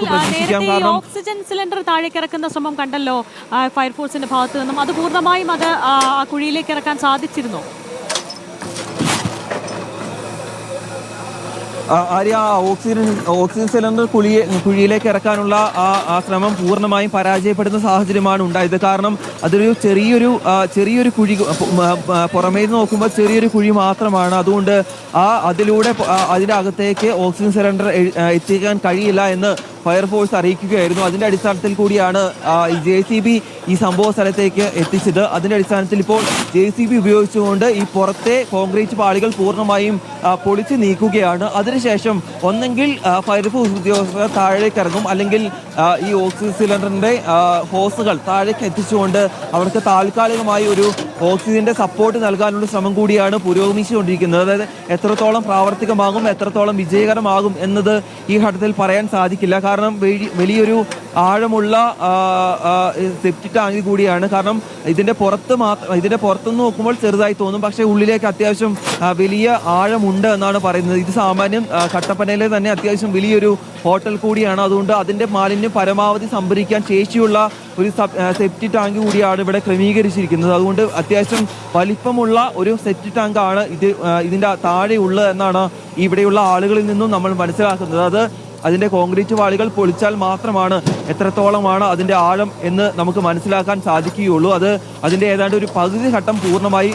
നമുക്ക് പ്രതീക്ഷിക്കാം കാരണം ഓക്സിജൻ സിലിണ്ടർ താഴേക്ക് ഇറക്കുന്ന ശ്രമം കണ്ടല്ലോ ഫയർഫോഴ്സിന്റെ ഭാഗത്തു നിന്നും. അത് പൂർണമായും അത് കുഴിയിലേക്ക് ഇറക്കാൻ സാധിച്ചിരുന്നു? ആര്യ ഓക്സിജൻ ഓക്സിജൻ സിലിണ്ടർ കുഴിയെ കുഴിയിലേക്ക് ഇറക്കാനുള്ള ആ ആ ശ്രമം പൂർണമായും പരാജയപ്പെടുന്ന സാഹചര്യമാണ് ഉണ്ടായത്. കാരണം അതൊരു ചെറിയൊരു ചെറിയൊരു കുഴി പുറമേ നിന്ന് നോക്കുമ്പോൾ ചെറിയൊരു കുഴി മാത്രമാണ്. അതുകൊണ്ട് ആ അതിലൂടെ അതിന്റെ അകത്തേക്ക് ഓക്സിജൻ സിലിണ്ടർ എത്തിക്കാൻ കഴിയില്ല എന്ന് ഫയർഫോഴ്സ് അറിയിക്കുകയായിരുന്നു. അതിന്റെ അടിസ്ഥാനത്തിൽ കൂടിയാണ് ജെ സി ബി ഈ സംഭവ സ്ഥലത്തേക്ക് എത്തിച്ചത്. അതിന്റെ അടിസ്ഥാനത്തിൽ ഇപ്പോൾ ജെ സി ബി ഉപയോഗിച്ചുകൊണ്ട് ഈ പുറത്തെ കോൺക്രീറ്റ് പാളികൾ പൂർണമായും പൊളിച്ച് നീക്കുകയാണ്. അതിനുശേഷം ഒന്നെങ്കിൽ ഫയർഫോഴ്സ് ഉദ്യോഗസ്ഥർ താഴേക്ക് ഇറങ്ങും അല്ലെങ്കിൽ ഈ ഓക്സിജൻ സിലിണ്ടറിന്റെ ഹോസുകൾ താഴേക്ക് എത്തിച്ചുകൊണ്ട് അവർക്ക് താൽക്കാലികമായി ഒരു ഓക്സിജന്റെ സപ്പോർട്ട് നൽകാനുള്ള ശ്രമം കൂടിയാണ് പുരോഗമിച്ചുകൊണ്ടിരിക്കുന്നത്. അതായത് എത്രത്തോളം പ്രാവർത്തികമാകും എത്രത്തോളം വിജയകരമാകും എന്നത് ഈ ഘട്ടത്തിൽ പറയാൻ സാധിക്കില്ല. കാരണം വലിയൊരു ആഴമുള്ള സെപ്റ്റി ടാങ്ക് കൂടിയാണ്. കാരണം ഇതിന്റെ പുറത്ത് മാത്രം ഇതിന്റെ പുറത്തുനിന്ന് നോക്കുമ്പോൾ ചെറുതായി തോന്നും. പക്ഷേ ഉള്ളിലേക്ക് അത്യാവശ്യം വലിയ ആഴമുണ്ട് എന്നാണ് പറയുന്നത്. ഇത് സാമാന്യം കട്ടപ്പനയിലെ തന്നെ അത്യാവശ്യം വലിയൊരു ഹോട്ടൽ കൂടിയാണ്. അതുകൊണ്ട് അതിന്റെ മാലിന്യം പരമാവധി സംഭരിക്കാൻ ശേഷിയുള്ള ഒരു സെപ്റ്റി ടാങ്ക് കൂടിയാണ് ഇവിടെ ക്രമീകരിച്ചിരിക്കുന്നത്. അതുകൊണ്ട് അത്യാവശ്യം വലിപ്പമുള്ള ഒരു സെപ്റ്റി ടാങ്ക് ആണ് ഇത് ഇതിന്റെ ഇതിന്റെ താഴെ ഉള്ളത് എന്നാണ് ഇവിടെയുള്ള ആളുകളിൽ നിന്നും നമ്മൾ മനസ്സിലാക്കുന്നത്. അത് അതിന്റെ കോൺക്രീറ്റ് വാളികൾ പൊളിച്ചാൽ മാത്രമാണ് എത്രത്തോളമാണ് അതിന്റെ ആഴം എന്ന് നമുക്ക് മനസ്സിലാക്കാൻ സാധിക്കുകയുള്ളൂ. അത് അതിന്റെ ഏതാണ്ട് ഒരു പകുതി ഘട്ടം പൂർണമായി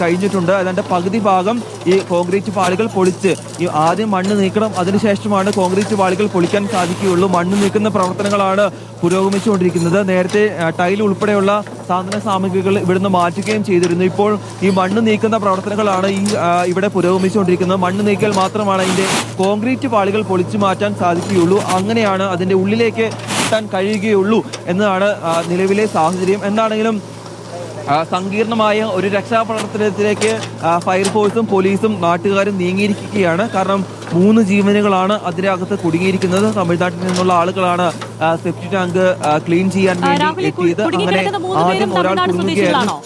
കഴിഞ്ഞിട്ടുണ്ട്. ഏതാണ്ട് പകുതി ഭാഗം ഈ കോൺക്രീറ്റ് പാളികൾ പൊളിച്ച് ഈ ആദ്യം മണ്ണ് നീക്കണം അതിനുശേഷമാണ് കോൺക്രീറ്റ് പാളികൾ പൊളിക്കാൻ സാധിക്കുകയുള്ളൂ. മണ്ണ് നീക്കുന്ന പ്രവർത്തനങ്ങളാണ് പുരോഗമിച്ചുകൊണ്ടിരിക്കുന്നത്. നേരത്തെ ടൈൽ ഉൾപ്പെടെയുള്ള സാധന സാമഗ്രികൾ ഇവിടുന്ന് മാറ്റുകയും ചെയ്തിരുന്നു. ഇപ്പോൾ ഈ മണ്ണ് നീക്കുന്ന പ്രവർത്തനങ്ങളാണ് ഈ ഇവിടെ പുരോഗമിച്ചുകൊണ്ടിരിക്കുന്നത്. മണ്ണ് നീക്കൽ മാത്രമാണ് അതിന്റെ കോൺക്രീറ്റ് പാളികൾ പൊളിച്ചു മാറ്റാൻ സാധിക്കുകയുള്ളൂ. അങ്ങനെയാണ് അതിന്റെ ഉള്ളിലേക്ക് എത്താൻ കഴിയുകയുള്ളൂ എന്നതാണ് നിലവിലെ സാഹചര്യം. എന്താണെങ്കിലും സങ്കീർണമായ ഒരു രക്ഷാപ്രവർത്തനത്തിലേക്ക് ഫയർഫോഴ്സും പോലീസും നാട്ടുകാരും നീങ്ങിയിരിക്കുകയാണ്. കാരണം മൂന്ന് ജീവനുകളാണ് അതിനകത്ത് കുടുങ്ങിയിരിക്കുന്നത്. തമിഴ്നാട്ടിൽ നിന്നുള്ള ആളുകളാണ് സെഫ്റ്റി സെപ്റ്റി ടാങ്ക് ക്ലീൻ ചെയ്യാൻ വേണ്ടി എത്തിയത്. അങ്ങനെ ആദ്യം ഒരാൾ കുടുങ്ങുകയായിരുന്നു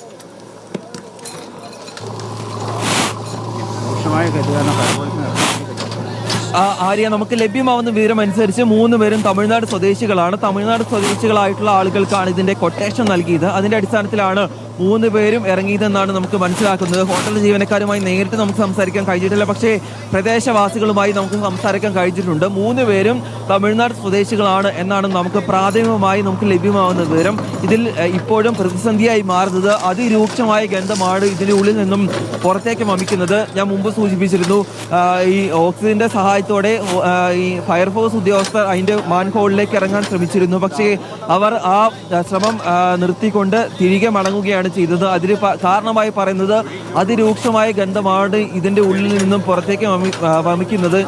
രൂക്ഷമായ ഗതികാരണം ഫയർഫോഴ്സിന് ആര്യ നമുക്ക് ലഭ്യമാവുന്ന വിവരം അനുസരിച്ച് മൂന്ന് പേരും തമിഴ്നാട് സ്വദേശികളാണ്. തമിഴ്നാട് സ്വദേശികളായിട്ടുള്ള ആളുകൾക്കാണ് ഇതിന്റെ കൊട്ടേഷൻ നൽകിയത്. അതിന്റെ അടിസ്ഥാനത്തിലാണ് മൂന്ന് പേരും ഇറങ്ങിയതെന്നാണ് നമുക്ക് മനസ്സിലാക്കുന്നത്. ഹോട്ടൽ ജീവനക്കാരുമായി നേരിട്ട് നമുക്ക് സംസാരിക്കാൻ കഴിഞ്ഞിട്ടില്ല. പക്ഷേ പ്രദേശവാസികളുമായി നമുക്ക് സംസാരിക്കാൻ കഴിഞ്ഞിട്ടുണ്ട്. മൂന്ന് പേരും തമിഴ്നാട് സ്വദേശികളാണ് എന്നാണ് നമുക്ക് പ്രാഥമികമായി നമുക്ക് ലഭ്യമാകുന്ന വിവരം. ഇതിൽ ഇപ്പോഴും പ്രതിസന്ധിയായി മാറുന്നത് അതിരൂക്ഷമായ ഗന്ധമാണ് ഇതിന്റെ ഉള്ളിൽ നിന്നും പുറത്തേക്ക് വമിക്കുന്നത്. ഞാൻ മുമ്പ് സൂചിപ്പിച്ചിരുന്നു ഈ ഓക്സിജന്റെ സഹായത്തോടെ ഈ ഫയർഫോഴ്സ് ഉദ്യോഗസ്ഥർ അതിന്റെ മാൻഹോളിലേക്ക് ഇറങ്ങാൻ ശ്രമിച്ചിരുന്നു. പക്ഷേ അവർ ആ, ശ്രമം നിർത്തിക്കൊണ്ട് തിരികെ മടങ്ങുകയാണ് ചെയ്തത്. അതിന് കാരണമായി പറയുന്നത് അതിരൂക്ഷമായ ഗന്ധമാണ് ഇതിന്റെ ഉള്ളിൽ നിന്നും പുറത്തേക്ക് വമി- വമിക്കുന്നത്.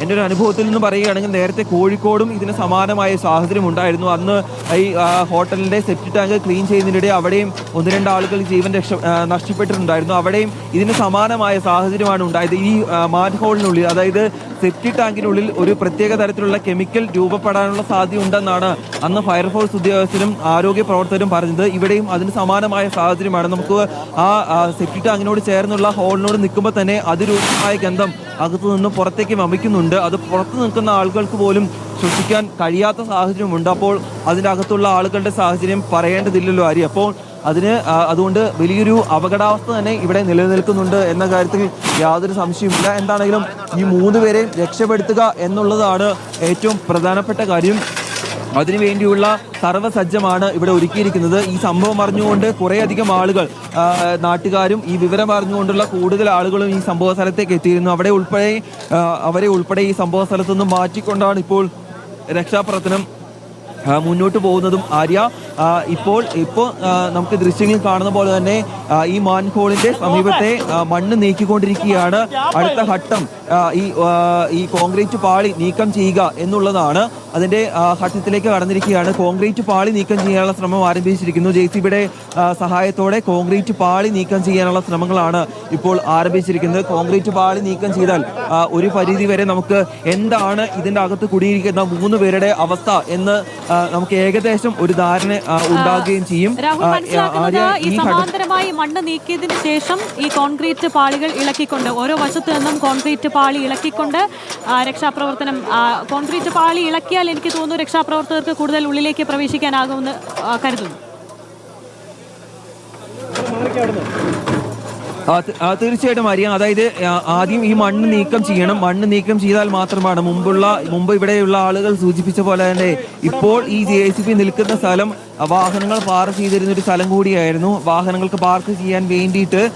എന്റെ ഒരു അനുഭവത്തിൽ നിന്ന് പറയുകയാണെങ്കിൽ നേരത്തെ കോഴിക്കോടും ഇതിന് സമാനമായ സാഹചര്യം ഉണ്ടായിരുന്നു. അന്ന് ഈ ആ, ഹോട്ടലിന്റെ സെപ്റ്റി ടാങ്ക് ക്ലീൻ ചെയ്യുന്നതിനിടെ അവിടെയും ഒന്ന് രണ്ട് ആളുകൾ ജീവൻ രക്ഷ നഷ്ടപ്പെട്ടിട്ടുണ്ടായിരുന്നു. അവിടെയും ഇതിന് സമാനമായ സാഹചര്യമാണ് ഉണ്ടായത്. ഈ മാറ്റ് മാൻഹോളിനുള്ളിൽ അതായത് സെപ്റ്റി ടാങ്കിനുള്ളിൽ ഒരു പ്രത്യേക തരത്തിലുള്ള കെമിക്കൽ രൂപപ്പെടാനുള്ള സാധ്യത ഉണ്ടെന്നാണ് അന്ന് ഫയർഫോഴ്സ് ഉദ്യോഗസ്ഥരും ആരോഗ്യ പ്രവർത്തകരും പറഞ്ഞത്. ഇവിടെയും അതിന് സമാനമായ സാഹചര്യമാണ്. നമുക്ക് ആ, സെപ്റ്റി ടാങ്കിനോട് ചേർന്നുള്ള ഹോളിനോട് നിൽക്കുമ്പോൾ തന്നെ അതിരൂപമായ ഗന്ധം അകത്തു നിന്നും പുറത്തേക്ക് വമിക്കുന്നുണ്ട്. അത് പുറത്ത് നിൽക്കുന്ന ആളുകൾക്ക് പോലും ശ്വസിക്കാൻ കഴിയാത്ത സാഹചര്യമുണ്ട് അപ്പോൾ അതിന്റെ അകത്തുള്ള ആളുകളുടെ സാഹചര്യം പറയേണ്ടതില്ലല്ലോ ആര്യ. അപ്പോൾ അതിന് അതുകൊണ്ട് വലിയൊരു അപകടാവസ്ഥ തന്നെ ഇവിടെ നിലനിൽക്കുന്നുണ്ട് എന്ന കാര്യത്തിൽ യാതൊരു സംശയവുമില്ല. എന്താണെങ്കിലും ഈ മൂന്ന് പേരെ രക്ഷപ്പെടുത്തുക എന്നുള്ളതാണ് ഏറ്റവും പ്രധാനപ്പെട്ട കാര്യം. അതിനുവേണ്ടിയുള്ള സർവസജ്ജമാണ് ഇവിടെ ഒരുക്കിയിരിക്കുന്നത്. ഈ സംഭവം അറിഞ്ഞുകൊണ്ട് കുറേയധികം ആളുകൾ നാട്ടുകാരും ഈ വിവരം അറിഞ്ഞുകൊണ്ടുള്ള കൂടുതൽ ആളുകളും ഈ സംഭവ സ്ഥലത്തേക്ക് എത്തിയിരുന്നു. അവിടെ ഉൾപ്പെടെ അവരെ ഉൾപ്പെടെ ഈ സംഭവ സ്ഥലത്തു നിന്ന് മാറ്റിക്കൊണ്ടാണ് ഇപ്പോൾ രക്ഷാപ്രവർത്തനം മുന്നോട്ട് പോകുന്നതും ആര്യ. ഇപ്പോൾ ഇപ്പോൾ നമുക്ക് ദൃശ്യങ്ങളിൽ കാണുന്ന പോലെ തന്നെ ഈ മാൻഹോളിന്റെ സമീപത്തെ മണ്ണ് നീക്കിക്കൊണ്ടിരിക്കുകയാണ്. അടുത്ത ഘട്ടം ഈ ഈ കോൺക്രീറ്റ് പാളി നീക്കം ചെയ്യുക എന്നുള്ളതാണ്. അതിന്റെ ഘട്ടത്തിലേക്ക് കടന്നിരിക്കുകയാണ്. കോൺക്രീറ്റ് പാളി നീക്കം ചെയ്യാനുള്ള ശ്രമം ആരംഭിച്ചിരിക്കുന്നു. ജെ സി ബിയുടെ സഹായത്തോടെ കോൺക്രീറ്റ് പാളി നീക്കം ചെയ്യാനുള്ള ശ്രമങ്ങളാണ് ഇപ്പോൾ ആരംഭിച്ചിരിക്കുന്നത്. കോൺക്രീറ്റ് പാളി നീക്കം ചെയ്താൽ ഒരു പരിധി വരെ നമുക്ക് എന്താണ് ഇതിന്റെ അകത്ത് കുടിയിരിക്കുന്ന മൂന്ന് പേരുടെ അവസ്ഥ എന്ന് നമുക്ക് ഏകദേശം ഒരു ധാരണ ഉണ്ടാകുകയും ചെയ്യും. ഈ സമാന്തരമായി മണ്ണ് നീക്കിയതിന് ശേഷം ഈ കോൺക്രീറ്റ് പാളികൾ ഇളക്കിക്കൊണ്ട് ഓരോ വശത്തു നിന്നും കോൺക്രീറ്റ് പാളി ഇളക്കിക്കൊണ്ട് രക്ഷാപ്രവർത്തനം കോൺക്രീറ്റ് പാളി ഇളക്കിയാൽ എനിക്ക് തോന്നുന്നു രക്ഷാപ്രവർത്തകർക്ക് കൂടുതൽ ഉള്ളിലേക്ക് പ്രവേശിക്കാനാകുമെന്ന് കരുതുന്നു. തീർച്ചയായിട്ടും അറിയാം അതായത് ആദ്യം ഈ മണ്ണ് നീക്കം ചെയ്യണം. മണ്ണ് നീക്കം ചെയ്താൽ മാത്രമാണ് മുമ്പുള്ള മുമ്പ് ഇവിടെയുള്ള ആളുകൾ സൂചിപ്പിച്ച പോലെ തന്നെ ഇപ്പോൾ ഈ ജെ നിൽക്കുന്ന സ്ഥലം വാഹനങ്ങൾ പാർക്ക് ചെയ്തിരുന്ന ഒരു സ്ഥലം കൂടിയായിരുന്നു. വാഹനങ്ങൾക്ക് പാർക്ക് ചെയ്യാൻ വേണ്ടിയിട്ട്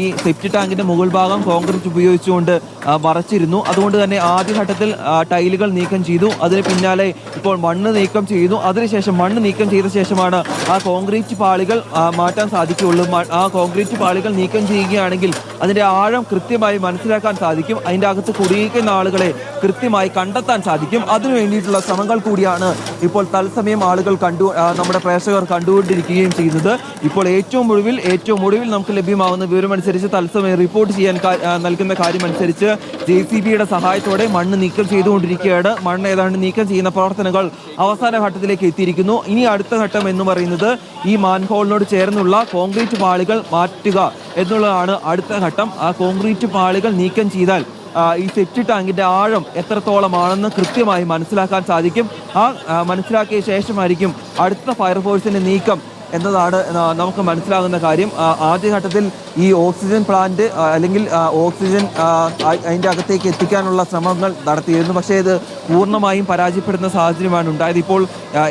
ഈ സെപ്റ്റി ടാങ്കിന്റെ മുകൾ ഭാഗം കോൺക്രീറ്റ് ഉപയോഗിച്ചുകൊണ്ട് മറച്ചിരുന്നു. അതുകൊണ്ട് തന്നെ ആദ്യഘട്ടത്തിൽ ടൈലുകൾ നീക്കം ചെയ്തു. അതിന് പിന്നാലെ ഇപ്പോൾ മണ്ണ് നീക്കം ചെയ്തു. അതിനുശേഷം മണ്ണ് നീക്കം ചെയ്ത ശേഷമാണ് ആ കോൺക്രീറ്റ് പാളികൾ മാറ്റാൻ സാധിക്കുകയുള്ളൂ. ആ കോൺക്രീറ്റ് പാളികൾ നീക്കം ചെയ്യുകയാണെങ്കിൽ അതിന്റെ ആഴം കൃത്യമായി മനസ്സിലാക്കാൻ സാധിക്കും. അതിന്റെ അകത്ത് കുടിയിരിക്കുന്ന ആളുകളെ കൃത്യമായി കണ്ടെത്താൻ സാധിക്കും. അതിനു വേണ്ടിയിട്ടുള്ള ശ്രമങ്ങൾ കൂടിയാണ് ഇപ്പോൾ തത്സമയം ആളുകൾ കണ്ടു ആ, നമ്മുടെ പ്രേക്ഷകർ കണ്ടുകൊണ്ടിരിക്കുകയും ചെയ്യുന്നത്. ഇപ്പോൾ ഏറ്റവും ഒടുവിൽ ഏറ്റവും ഒടുവിൽ നമുക്ക് ലഭ്യമാകുന്ന വിവരമനുസരിച്ച് തത്സമയം റിപ്പോർട്ട് ചെയ്യാൻ നൽകുന്ന കാര്യമനുസരിച്ച് ജെ സി ബിയുടെ സഹായത്തോടെ മണ്ണ് നീക്കം ചെയ്തുകൊണ്ടിരിക്കുകയാണ്. മണ്ണ് ഏതാണ്ട് നീക്കം ചെയ്യുന്ന പ്രവർത്തനങ്ങൾ അവസാന ഘട്ടത്തിലേക്ക് എത്തിയിരിക്കുന്നു. ഇനി അടുത്ത ഘട്ടം എന്ന് പറയുന്നത് ഈ മാൻഹോളിനോട് ചേർന്നുള്ള കോൺക്രീറ്റ് പാളികൾ മാറ്റുക എന്നുള്ളതാണ് അടുത്ത ഘട്ടം. ആ കോൺക്രീറ്റ് പാളികൾ നീക്കം ചെയ്താൽ ഈ സെപ്റ്റി ടാങ്കിന്റെ ആഴം എത്രത്തോളമാണെന്ന് കൃത്യമായി മനസ്സിലാക്കാൻ സാധിക്കും. ആ മനസ്സിലാക്കിയ ശേഷമായിരിക്കും അടുത്ത ഫയർഫോഴ്സിന്റെ നീക്കം എന്നതാണ് നമുക്ക് മനസ്സിലാകുന്ന കാര്യം. ആദ്യഘട്ടത്തിൽ ഈ ഓക്സിജൻ പ്ലാന്റ് അല്ലെങ്കിൽ ഓക്സിജൻ അതിന്റെ അകത്തേക്ക് എത്തിക്കാനുള്ള ശ്രമങ്ങൾ നടത്തിയിരുന്നു. പക്ഷേ ഇത് പൂർണമായും പരാജയപ്പെടുന്ന സാഹചര്യമാണ് ഉണ്ടായത്. ഇപ്പോൾ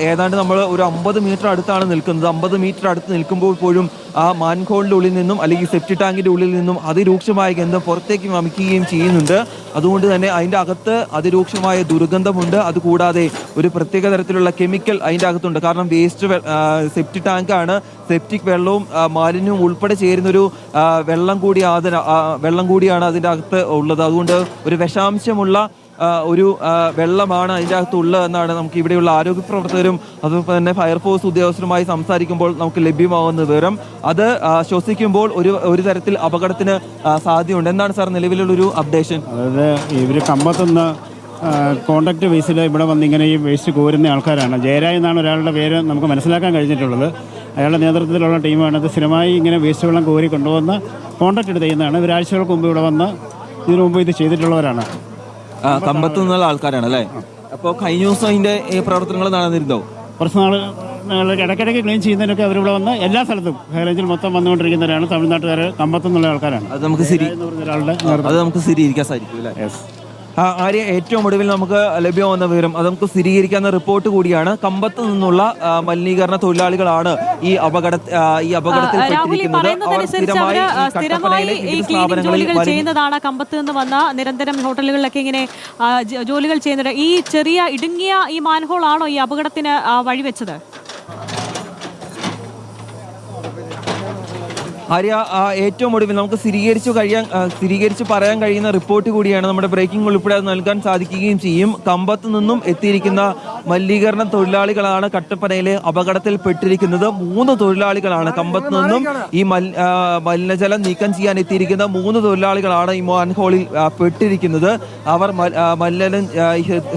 ഏതാണ്ട് നമ്മൾ ഒരു അമ്പത് മീറ്റർ അടുത്താണ് നിൽക്കുന്നത്. അമ്പത് മീറ്റർ അടുത്ത് നിൽക്കുമ്പോൾ പോലും ആ മാൻഹോളിന്റെ ഉള്ളിൽ നിന്നും അല്ലെങ്കിൽ സെപ്റ്റി ടാങ്കിന്റെ ഉള്ളിൽ നിന്നും അതിരൂക്ഷമായ ഗന്ധം പുറത്തേക്ക് വമിക്കുകയും ചെയ്യുന്നുണ്ട്. അതുകൊണ്ട് തന്നെ അതിന്റെ അകത്ത് അതിരൂക്ഷമായ ദുർഗന്ധമുണ്ട്. അതുകൂടാതെ ഒരു പ്രത്യേക തരത്തിലുള്ള കെമിക്കൽ അതിന്റെ അകത്തുണ്ട്. കാരണം വേസ്റ്റ് സെപ്റ്റി ടാങ്കാണ്. സെപ്റ്റിക് വെള്ളവും മാലിന്യവും ഉൾപ്പെടെ ചേരുന്നൊരു വെള്ളം കൂടി അതിന് വെള്ളം കൂടിയാണ് അതിന്റെ അകത്ത് ഉള്ളത്. അതുകൊണ്ട് ഒരു വിഷാംശമുള്ള ഒരു വെള്ളമാണ് അതിന്റെ അകത്ത് ഉള്ളത് എന്നാണ് നമുക്ക് ഇവിടെയുള്ള ആരോഗ്യ പ്രവർത്തകരും അതുപോലെ തന്നെ ഫയർഫോഴ്സ് ഉദ്യോഗസ്ഥരുമായി സംസാരിക്കുമ്പോൾ നമുക്ക് ലഭ്യമാവുന്ന വിവരം. അത് ശ്വസിക്കുമ്പോൾ ഒരു ഒരു തരത്തിൽ അപകടത്തിന് സാധ്യതയുണ്ട്. എന്താണ് സാർ നിലവിലുള്ള ഒരു അപ്ഡേഷൻ? അതായത് ഇവർ കമ്പത്തുനിന്ന് കോണ്ടാക്ട് ബേസിൽ ഇവിടെ വന്ന് ഇങ്ങനെ ഈ വേസ്റ്റ് കോരുന്ന ആൾക്കാരാണ്. ജയരാജ് എന്നാണ് ഒരാളുടെ പേര് നമുക്ക് മനസ്സിലാക്കാൻ കഴിഞ്ഞിട്ടുള്ളത്. അയാളുടെ നേതൃത്വത്തിലുള്ള ടീമാണ്. അത് സ്ഥിരമായി ഇങ്ങനെ വേസ്റ്റ് വെള്ളം കോരി കൊണ്ടുവന്ന് കോണ്ടാക്ട് ചെയ്യുന്നതാണ്. ഇവരാഴ്ചകൾക്ക് മുമ്പ് ഇവിടെ വന്ന് ഇതിനു മുമ്പ് ഇത് ചെയ്തിട്ടുള്ളവരാണ്. കമ്പത്ത് നിന്നുള്ള ആൾക്കാരാണ് അല്ലേ? അപ്പോൾ കഴിഞ്ഞ ദിവസം അതിന്റെ ഈ പ്രവർത്തനങ്ങൾ നടന്നിരുന്നോ? കുറച്ച് നാൾ ഇടയ്ക്കിടയ്ക്ക് ക്ലീൻ ചെയ്യുന്നതിനൊക്കെ അവരിവിടെ വന്ന് എല്ലാ സ്ഥലത്തും ഹൈറേഞ്ചിൽ മൊത്തം വന്നുകൊണ്ടിരിക്കുന്നവരാണ് തമിഴ്നാട്ടുകാർ കമ്പത്തുനിന്നുള്ള ആൾക്കാരാണ്. അത് നമുക്ക് സ്ഥിരീകരിക്കാൻ സാധിക്കും ആര്യ ഏറ്റവും ഒടുവിൽ നമുക്ക് ലഭ്യമാകുന്ന വിവരം. അത് നമുക്ക് സ്ഥിരീകരിക്കാവുന്ന റിപ്പോർട്ട് കൂടിയാണ്. കമ്പത്ത് നിന്നുള്ള മലിനീകരണ തൊഴിലാളികളാണ് ഈ അപകട ഈ അപകടത്തിൽ സ്ഥിരമായി ചെയ്യുന്നതാണ്. കമ്പത്ത് നിന്ന് വന്ന നിരന്തരം ഹോട്ടലുകളിലൊക്കെ ഇങ്ങനെ ജോലികൾ ചെയ്യുന്നത് ഈ ചെറിയ ഇടുങ്ങിയ ഈ മാൻഹോൾ ആണോ ഈ അപകടത്തിന് വഴിവെച്ചത്? ആര്യ ആ, ഏറ്റവും ഒടുവിൽ നമുക്ക് സ്ഥിരീകരിച്ചു കഴിയാൻ സ്ഥിരീകരിച്ച് പറയാൻ കഴിയുന്ന റിപ്പോർട്ട് കൂടിയാണ് നമ്മുടെ ബ്രേക്കിംഗ് ഉൾപ്പെടെ അത് നൽകാൻ സാധിക്കുകയും ചെയ്യും. കമ്പത്ത് നിന്നും എത്തിയിരിക്കുന്ന മലിനീകരണ തൊഴിലാളികളാണ് കട്ടപ്പനയിലെ അപകടത്തിൽപ്പെട്ടിരിക്കുന്നത്. മൂന്ന് തൊഴിലാളികളാണ് കമ്പത്ത് നിന്നും ഈ മൽ മലിനജലം നീക്കം ചെയ്യാൻ എത്തിയിരിക്കുന്ന മൂന്ന് തൊഴിലാളികളാണ് ഈ മാൻഹോളിൽ പെട്ടിരിക്കുന്നത്. അവർ മലിനജലം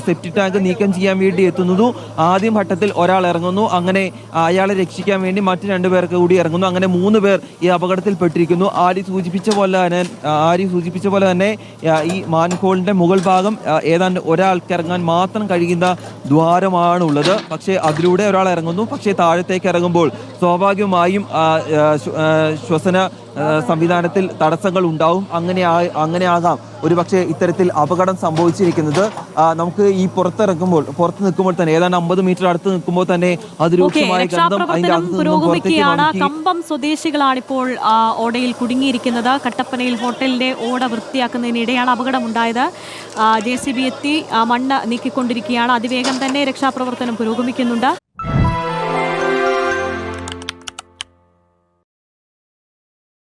സെപ്റ്റി ടാങ്ക് നീക്കം ചെയ്യാൻ വേണ്ടി എത്തുന്നതു. ആദ്യം ഘട്ടത്തിൽ ഒരാൾ ഇറങ്ങുന്നു. അങ്ങനെ അയാളെ രക്ഷിക്കാൻ വേണ്ടി മറ്റു രണ്ടുപേർക്ക് കൂടി ഇറങ്ങുന്നു. അങ്ങനെ മൂന്ന് പേർ ഈ അപകടത്തിൽ പെട്ടിരിക്കുന്നു ആരി സൂചിപ്പിച്ച പോലെ തന്നെ ആ, ആരി സൂചിപ്പിച്ച പോലെ തന്നെ ഈ മാൻഹോളിന്റെ മുകൾ ഭാഗം ഏതാണ്ട് ഒരാൾക്ക് ഇറങ്ങാൻ മാത്രം കഴിയുന്ന ദ്വാരമാണുള്ളത്. പക്ഷേ അതിലൂടെ ഒരാൾ ഇറങ്ങുന്നു. പക്ഷേ താഴത്തേക്ക് ഇറങ്ങുമ്പോൾ സ്വാഭാവികമായും ശ്വസന സംവിധാനത്തിൽ തടസ്സങ്ങൾ ഉണ്ടാവും. അങ്ങനെ അങ്ങനെയാകാം. ഒരുപക്ഷെ ഇത്തരത്തിൽ അപകടം സംഭവിച്ചിരിക്കുന്നത്. നമുക്ക് ഈ പുറത്തിറങ്ങുമ്പോൾ പുറത്ത് നിൽക്കുമ്പോൾ തന്നെ ഏതാണ്ട് അമ്പത് മീറ്റർ അടുത്ത് നിൽക്കുമ്പോൾ തന്നെ അതിരൂക്ഷമായ ഗന്ധം അതിന്റെ കമ്പം സ്വദേശികളാണ് ഇപ്പോൾ ഓടയിൽ കുടുങ്ങിയിരിക്കുന്നത്. കട്ടപ്പനയിൽ ഹോട്ടലിന്റെ ഓട വൃത്തിയാക്കുന്നതിനിടെയാണ് അപകടമുണ്ടായത്. ജെ സി ബി എത്തി മണ്ണ് നീക്കിക്കൊണ്ടിരിക്കുകയാണ്. അതിവേഗം തന്നെ രക്ഷാപ്രവർത്തനം പുരോഗമിക്കുന്നുണ്ട്.